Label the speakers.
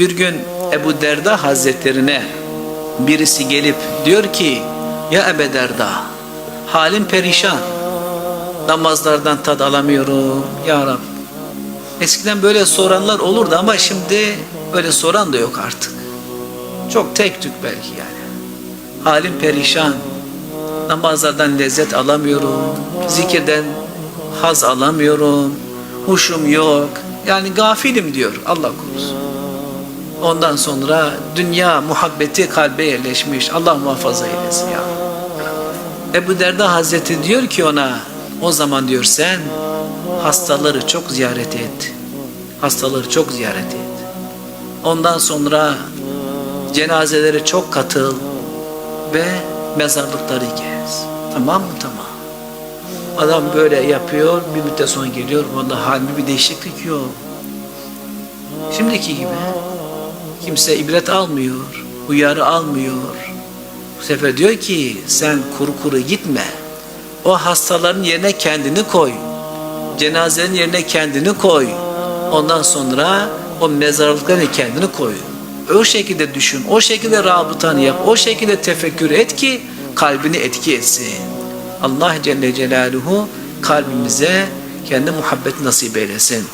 Speaker 1: Bir gün Ebu Derda Hazretlerine birisi gelip diyor ki ya Ebu Derda halim perişan namazlardan tad alamıyorum ya Rab. Eskiden böyle soranlar olurdu ama şimdi böyle soran da yok artık. Çok tek tük belki yani. Halim perişan. Namazlardan lezzet alamıyorum. Zikirden haz alamıyorum. Huşum yok. Yani gafilim diyor Allah korusun. Ondan sonra dünya muhabbeti kalbe yerleşmiş. Allah muhafaza eylesin ya. Ebu Derda Hazreti diyor ki ona o zaman diyor sen hastaları çok ziyaret et. Hastaları çok ziyaret et. Ondan sonra cenazeleri çok katıl ve mezarlıkları gez. Tamam mı? Tamam. Adam böyle yapıyor, bir müddet sonra geliyor. Vallahi halinde bir değişiklik yok. Şimdiki gibi. Kimse ibret almıyor, uyarı almıyor. Bu sefer diyor ki sen kuru kuru gitme. O hastaların yerine kendini koy. Cenazenin yerine kendini koy. Ondan sonra o mezarlıkların kendini koy. O şekilde düşün, o şekilde rabıtanı yap, o şekilde tefekkür et ki kalbini etki etsin. Allah Celle Celaluhu kalbimize kendi muhabbet nasip eylesin.